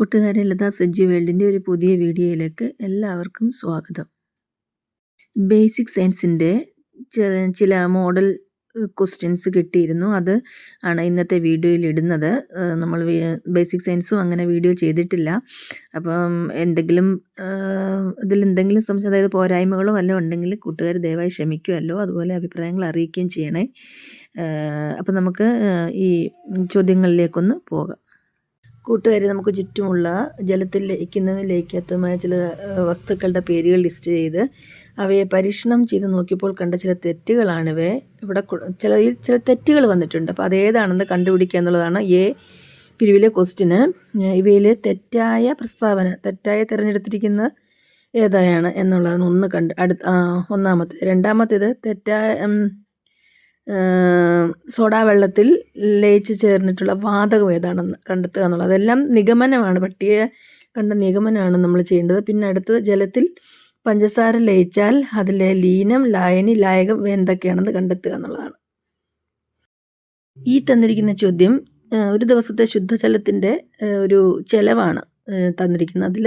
കൂട്ടുകാരെ ലതാ സജ്ജി വേൾഡിന്റെ ഒരു പുതിയ വീഡിയോയിലേക്ക് എല്ലാവർക്കും സ്വാഗതം. ബേസിക് സയൻസിന്റെ ചില മോഡൽ ക്വസ്റ്റ്യൻസ് കിട്ടിയിരുന്നു. അത് ആണ് ഇന്നത്തെ വീഡിയോയിൽ ഇടുന്നത്. നമ്മൾ ബേസിക് സയൻസും അങ്ങനെ വീഡിയോ ചെയ്തിട്ടില്ല. അപ്പം എന്തെങ്കിലും ഇതിൽ എന്തെങ്കിലും സംശയം അതായത് പോരായ്മകളോ വല്ലതും ഉണ്ടെങ്കിൽ കൂട്ടുകാർ ദയവായി ക്ഷമിക്കുമല്ലോ. അതുപോലെ അഭിപ്രായങ്ങൾ അറിയിക്കുകയും ചെയ്യണേ. അപ്പം നമുക്ക് ഈ ചോദ്യങ്ങളിലേക്കൊന്ന് പോകാം. കൂട്ടുകാരെ നമുക്ക് ചുറ്റുമുള്ള ജലത്തിൽ ലയിക്കുന്നതും ലയിക്കാത്തതുമായ ചില വസ്തുക്കളുടെ പേരുകൾ ലിസ്റ്റ് ചെയ്ത് അവയെ പരീക്ഷണം ചെയ്ത് നോക്കിയപ്പോൾ കണ്ട ചില തെറ്റുകളാണിവയെ ഇവിടെ ചില ചില തെറ്റുകൾ വന്നിട്ടുണ്ട്. അപ്പോൾ അതേതാണെന്ന് കണ്ടുപിടിക്കുക എന്നുള്ളതാണ് എ പിരിവിലെ ക്വസ്റ്റിന് ഇവയിലെ തെറ്റായ പ്രസ്താവന തെറ്റായ തിരഞ്ഞെടുത്തിരിക്കുന്ന ഏതായാണ് എന്നുള്ളതാണ് ഒന്ന് കണ്ട് അടുത്ത ഒന്നാമത്തെ. രണ്ടാമത്തേത് തെറ്റായ സോഡാ വെള്ളത്തിൽ ലയിച്ച് ചേർന്നിട്ടുള്ള വാതകം ഏതാണെന്ന് കണ്ടെത്തുക എന്നുള്ളത്. അതെല്ലാം നിഗമനമാണ്. പട്ടിക കണ്ട നിഗമനമാണ് നമ്മൾ ചെയ്യേണ്ടത്. പിന്നെ അടുത്തത് ജലത്തിൽ പഞ്ചസാര ലയിച്ചാൽ അതിലെ ലീനം ലായനി ലായകം എന്തൊക്കെയാണെന്ന് കണ്ടെത്തുക എന്നുള്ളതാണ്. ഈ തന്നിരിക്കുന്ന ചോദ്യം ഒരു ദിവസത്തെ ശുദ്ധജലത്തിന്റെ ഒരു ചെലവാണ് തന്നിരിക്കുന്നത്. അതിൽ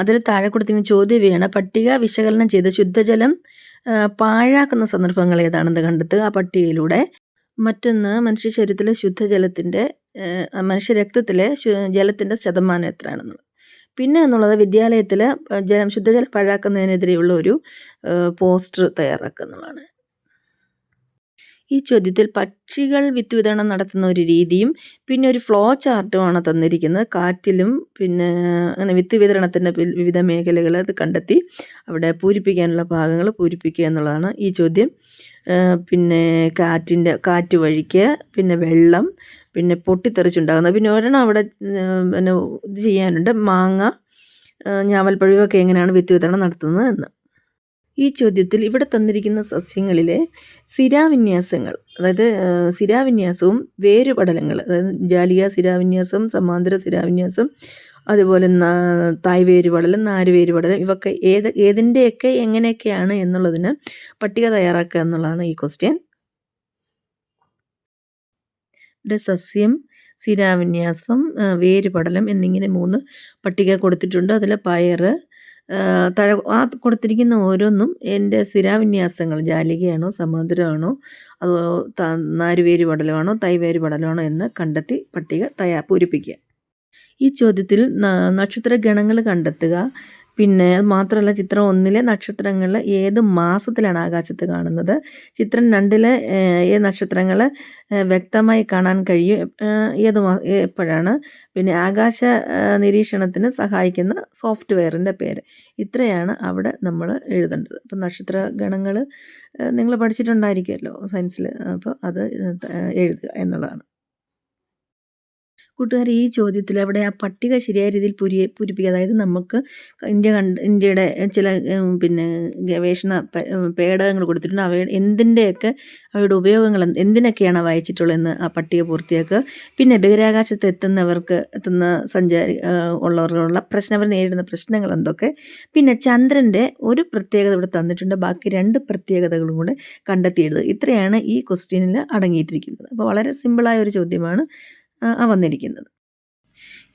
അതിൽ താഴെ കൊടുത്തിരിക്കുന്ന ചോദ്യം പട്ടിക വിശകലനം ചെയ്ത് ശുദ്ധജലം പാഴാക്കുന്ന സന്ദർഭങ്ങൾ ഏതാണെന്ന് കണ്ടെത്തുക. ആ പട്ടികയിലൂടെ മറ്റൊന്ന് മനുഷ്യ ശരീരത്തിലെ ശുദ്ധജലത്തിന്റെ മനുഷ്യ രക്തത്തിലെ ജലത്തിന്റെ ശതമാനം എത്രയാണെന്നുള്ളത് പിന്നെ എന്നുള്ളത് വിദ്യാലയത്തിൽ ജലം ശുദ്ധജലം പാഴാക്കുന്നതിനെതിരെയുള്ള ഒരു പോസ്റ്റർ തയ്യാറാക്കുക എന്നുള്ളതാണ്. ഈ ചോദ്യത്തിൽ പക്ഷികൾ വിത്ത് വിതരണം നടത്തുന്ന ഒരു രീതിയും പിന്നെ ഒരു ഫ്ലോ ചാർട്ടുമാണ് തന്നിരിക്കുന്നത്. കാറ്റിലും പിന്നെ അങ്ങനെ വിത്ത് വിതരണത്തിന്റെ വിവിധ മേഖലകൾ അത് കണ്ടെത്തി അവിടെ പൂരിപ്പിക്കാനുള്ള ഭാഗങ്ങൾ പൂരിപ്പിക്കുക എന്നുള്ളതാണ് ഈ ചോദ്യം. പിന്നെ കാറ്റിന്റെ കാറ്റ് വഴിക്ക് പിന്നെ വെള്ളം പിന്നെ പൊട്ടിത്തെറിച്ചുണ്ടാകുന്നത് പിന്നെ ഒരെണ്ണം അവിടെ പിന്നെ ഇത് ചെയ്യാനുണ്ട്. മാങ്ങ ഞാവൽപ്പഴമൊക്കെ എങ്ങനെയാണ് വിത്ത് വിതരണം നടത്തുന്നത് എന്ന്. ഈ ചോദ്യത്തിൽ ഇവിടെ തന്നിരിക്കുന്ന സസ്യങ്ങളിലെ സിരാവിന്യാസങ്ങൾ അതായത് സിരാവിന്യാസവും വേരുപടലങ്ങൾ അതായത് ജാലിക സിരാവിന്യാസം സമാന്തര സിരാവിന്യാസം അതുപോലെ തായ് വേരുപടലം നാര് വേരുപടലം ഇവയൊക്കെ ഏത് ഏതിന്റെയൊക്കെ എങ്ങനെയൊക്കെയാണ് എന്നുള്ളതിന് പട്ടിക തയ്യാറാക്കുക എന്നുള്ളതാണ് ഈ ക്വസ്റ്റ്യൻ ഇവിടെ സസ്യം സിരാവിന്യാസം വേരുപടലം എന്നിങ്ങനെ മൂന്ന് പട്ടിക കൊടുത്തിട്ടുണ്ട്. അതിൽ പയർ താഴെ ആ കൊടുത്തിരിക്കുന്ന ഓരോന്നും എന്റെ സ്ഥിരാവിന്യാസങ്ങൾ. ജാലികയാണോ സമുദ്രമാണോ അതോ നാരുവേര് പടലമാണോ തൈവേര് പടലമാണോ എന്ന് കണ്ടെത്തി പട്ടിക തയ്യാ പൂരിപ്പിക്കുക. ഈ ചോദ്യത്തിൽ നക്ഷത്ര ഗണങ്ങൾ കണ്ടെത്തുക. പിന്നെ മാത്രമല്ല ചിത്രം ഒന്നിലെ നക്ഷത്രങ്ങൾ ഏത് മാസത്തിലാണ് ആകാശത്ത് കാണുന്നത്? ചിത്രം രണ്ടിലെ ഏത് നക്ഷത്രങ്ങൾ വ്യക്തമായി കാണാൻ കഴിയും ഏത് എപ്പോഴാണ്? പിന്നെ ആകാശ നിരീക്ഷണത്തിന് സഹായിക്കുന്ന സോഫ്റ്റ്വെയറിന്റെ പേര്. ഇത്രയാണ് അവിടെ നമ്മൾ എഴുതേണ്ടത്. അപ്പം നക്ഷത്ര ഗണങ്ങൾ നിങ്ങൾ പഠിച്ചിട്ടുണ്ടായിരിക്കുമല്ലോ സയൻസിൽ അപ്പോൾ അത് എഴുതുക എന്നുള്ളതാണ്. കൂട്ടുകാർ ഈ ചോദ്യത്തിൽ അവിടെ ആ പട്ടിക ശരിയായ രീതിയിൽ പുരി പൂരിപ്പിക്കുക. അതായത് നമുക്ക് ഇന്ത്യ കണ്ട് ഇന്ത്യയുടെ ചില പിന്നെ ഗവേഷണ പേടകങ്ങൾ കൊടുത്തിട്ടുണ്ട്. അവ എന്തിന്റെയൊക്കെ അവയുടെ ഉപയോഗങ്ങൾ എന്തിനൊക്കെയാണ് വായിച്ചിട്ടുള്ളതെന്ന് ആ പട്ടിക പൂർത്തിയാക്കുക. പിന്നെ ബഹിരാകാശത്ത് എത്തുന്നവർക്ക് എത്തുന്ന സഞ്ചാരി ഉള്ളവർക്കുള്ള പ്രശ്നം അവർ നേരിടുന്ന പ്രശ്നങ്ങൾ എന്തൊക്കെ? പിന്നെ ചന്ദ്രന്റെ ഒരു പ്രത്യേകത ഇവിടെ തന്നിട്ടുണ്ട്. ബാക്കി രണ്ട് പ്രത്യേകതകളും കൂടെ കണ്ടെത്തിയെടുത്ത് ഇത്രയാണ് ഈ ക്വസ്റ്റ്യനിൽ അടങ്ങിയിട്ടിരിക്കുന്നത്. അപ്പോൾ വളരെ സിമ്പിളായ ഒരു ചോദ്യമാണ്. വന്നിരിക്കുന്നത്.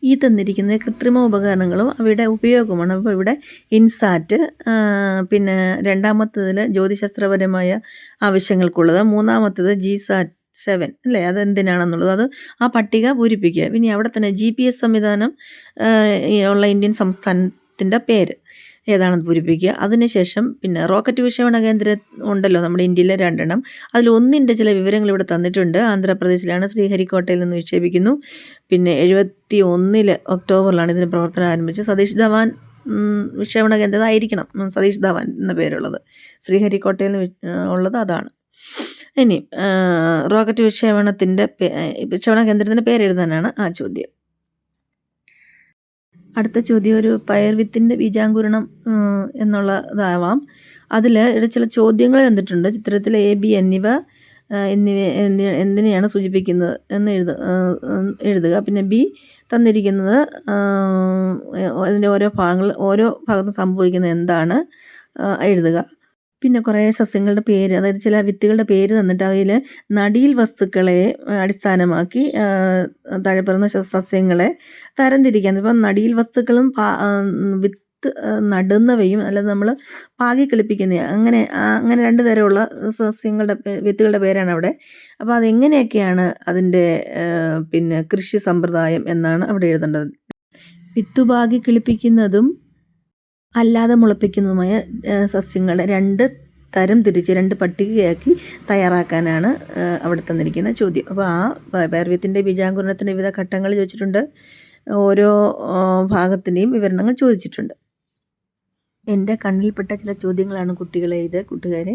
ഈ തന്നിരിക്കുന്ന കൃത്രിമ ഉപകരണങ്ങളും അവയുടെ ഉപയോഗമാണ്. അപ്പോൾ ഇവിടെ ഇൻസാറ്റ് പിന്നെ രണ്ടാമത്തേതിൽ ജ്യോതിശാസ്ത്രപരമായ ആവശ്യങ്ങൾക്കുള്ളത് മൂന്നാമത്തേത് ജി സാറ്റ് സെവൻ അല്ലേ? അതെന്തിനാണെന്നുള്ളത്. അത് ആ പട്ടിക പൂരിപ്പിക്കുക. പിന്നെ അവിടെ തന്നെ ജി പി എസ് സംവിധാനം ഉള്ള ഇന്ത്യൻ സംസ്ഥാനത്തിന്റെ പേര് ഏതാണെന്ന് പൂരിപ്പിക്കുക. അതിനുശേഷം പിന്നെ റോക്കറ്റ് വിക്ഷേപണ കേന്ദ്രം ഉണ്ടല്ലോ നമ്മുടെ ഇന്ത്യയിലെ രണ്ടെണ്ണം. അതിൽ ഒന്നിന്റെ ചില വിവരങ്ങൾ ഇവിടെ തന്നിട്ടുണ്ട്. ആന്ധ്രാപ്രദേശിലാണ് ശ്രീഹരിക്കോട്ടയിൽ നിന്ന് വിക്ഷേപിക്കുന്നു. പിന്നെ എഴുപത്തി ഒന്നിൽ ഒക്ടോബറിലാണ് ഇതിന് പ്രവർത്തനം ആരംഭിച്ചത്. സതീഷ് ധവാൻ വിക്ഷേപണ കേന്ദ്രം ആയിരിക്കണം. സതീഷ് ധവാൻ എന്ന പേരുള്ളത്. ശ്രീഹരിക്കോട്ടയിൽ ഉള്ളത് അതാണ്. ഇനി റോക്കറ്റ് വിക്ഷേപണത്തിന്റെ വിക്ഷേപണ കേന്ദ്രത്തിന്റെ പേരെഴുതാനാണ് ആ ചോദ്യം. അടുത്ത ചോദ്യം ഒരു പയർ വിത്തിന്റെ ബീജാങ്കുരണം എന്നുള്ളതാവാം അതിൽ ചില ചോദ്യങ്ങൾ തന്നിട്ടുണ്ട് ചിത്രത്തിൽ എ ബി എന്നിവ എന്നിവ എന്തിനെയാണ് സൂചിപ്പിക്കുന്നത് എന്ന് എഴുത എഴുതുക. പിന്നെ ബി തന്നിരിക്കുന്നത് അതിന്റെ ഓരോ ഭാഗങ്ങൾ ഓരോ ഭാഗത്തും സംഭവിക്കുന്നത് എന്താണ് എഴുതുക. പിന്നെ കുറേ സസ്യങ്ങളുടെ പേര് അതായത് ചില വിത്തുകളുടെ പേര് തന്നിട്ട് അവയിൽ നടീൽ വസ്തുക്കളെ അടിസ്ഥാനമാക്കി ആ, താഴെ പറയുന്ന സ- സസ്യങ്ങളെ തരംതിരിക്കാൻ ഇപ്പം നടീൽ വസ്തുക്കളും വിത്ത് നടുന്നവയും അല്ലാതെ നമ്മൾ പാകി കളിപ്പിക്കുന്ന. അങ്ങനെ അങ്ങനെ രണ്ട് തരമുള്ള സസ്യങ്ങളുടെ വിത്തുകളുടെ പേരാണ് അവിടെ. അപ്പോൾ അതെങ്ങനെയൊക്കെയാണ് അതിന്റെ പിന്നെ കൃഷി സമ്പ്രദായം എന്നാണ് അവിടെ എഴുതേണ്ടത്. വിത്തുപാകി കിളിപ്പിക്കുന്നതും അല്ലാതെ മുളപ്പിക്കുന്നതുമായ സസ്യങ്ങൾ രണ്ട് തരം തിരിച്ച് രണ്ട് പട്ടികയാക്കി തയ്യാറാക്കാനാണ് അവിടെ തന്നിരിക്കുന്ന ചോദ്യം. അപ്പോൾ ആ വൈർവ്യത്തിന്റെ ബീജാങ്കുരണത്തിന്റെ വിവിധ ഘട്ടങ്ങൾ ചോദിച്ചിട്ടുണ്ട്. ഓരോ ഭാഗത്തിന്റെയും വിവരണങ്ങൾ ചോദിച്ചിട്ടുണ്ട്. എന്റെ കണ്ണിൽപ്പെട്ട ചില ചോദ്യങ്ങളാണ് കുട്ടികളെ ഇത് കൂട്ടുകാരെ.